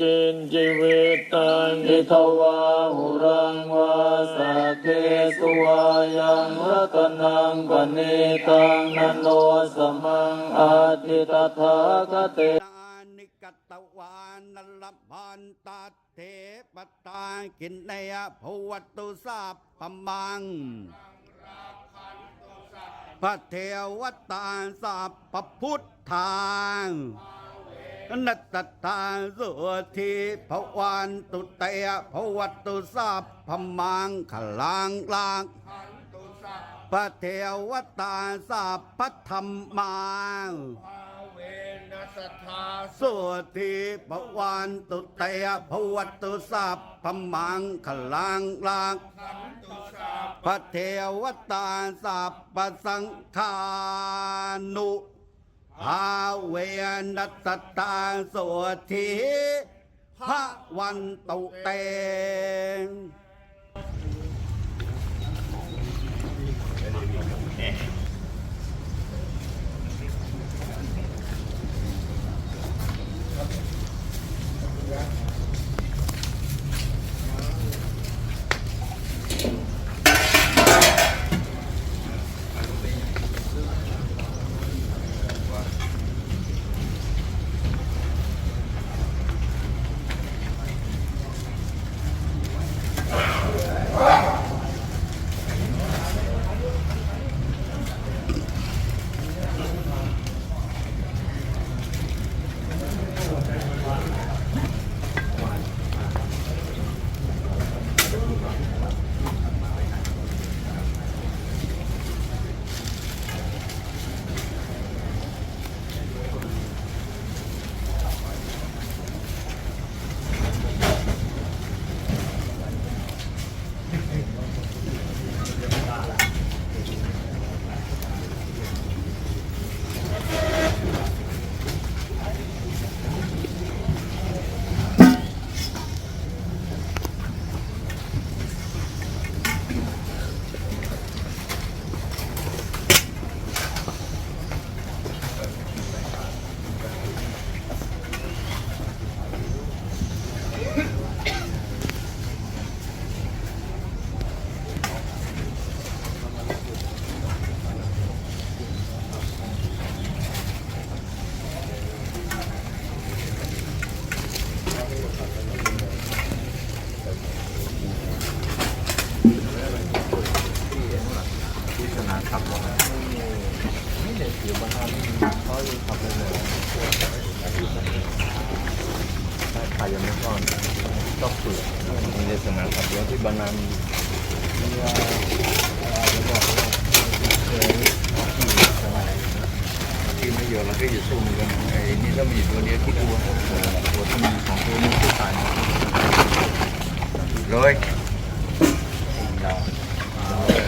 จินจิวิตังอิทวาหุรังวาสัพเพสุวายังรัตนังปณิตังนันโนสมังอาทิตถาคเตนานิกตวานนลพันตเทปตากินเนยภวตุสัพมังพระเทวตาสัพพพุทธาง นัตตาสุทีภวันตุเตยภวตุสัพมังขลังลางพระเทวตาสัพพธรรมังสุทีปวันตุเตยภวตุสัพมังคลังลังพระเทวตาสัพพสังฆานุ อาเวนัสตาสุทีพระวันตุเตงสนามขับรถนี่เด็ก อยู่บ้านเขาอยู่ขับเลยเลยใครยังไม่ก่อนต้องฝึกมีในสนามขับรถที่บ้านนั้นมีอะไรบอกว่าเคยที่สมัยที่ไม่เยอะแล้วก็อยู่สู้กันไอ้นี่ก็มีตัวเดียวที่กลัวตัวที่มีของตัวนี้ที่ตายเลยดาว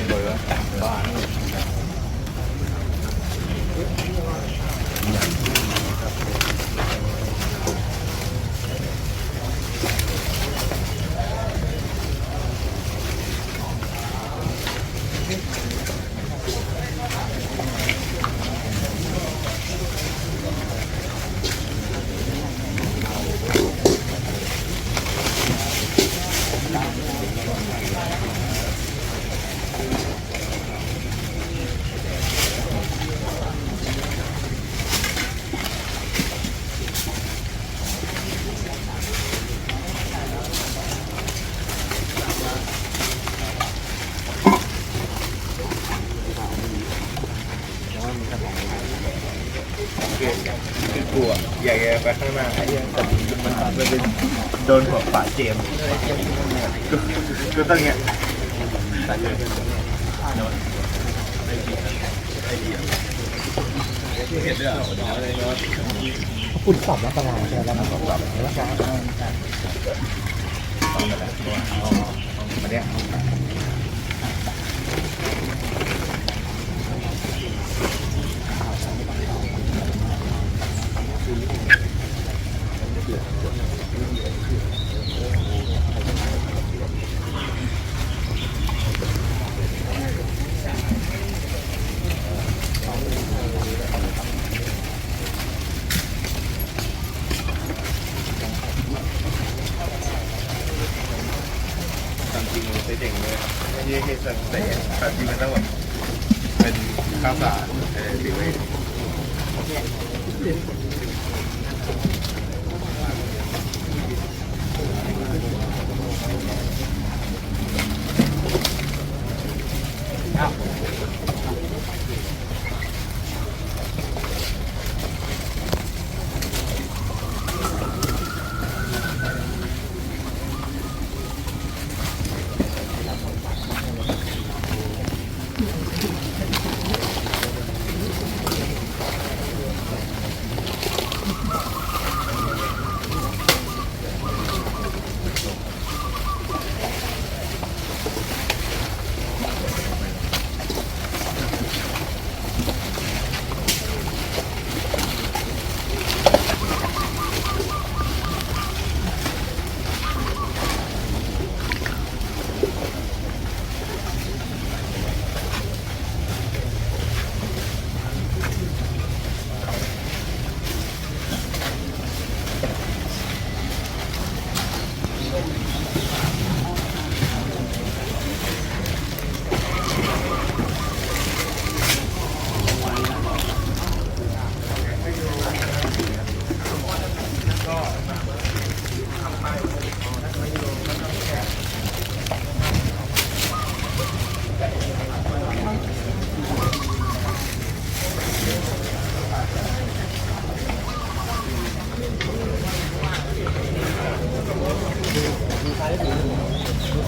เลยบ้าน คือกลัวใหญ่ ไปข้างหน้าไอ้ยังแต่มันอาจจะเป็นโดนหัวปาเจมก็ก็ต้องเงี้ยคุณสอบรัตนาใช่ไหมครับสอบรัตนามาเนี้ย ที่ให้สังแต่แต่จริงมันต้องแบบเป็นข้าวสารเออ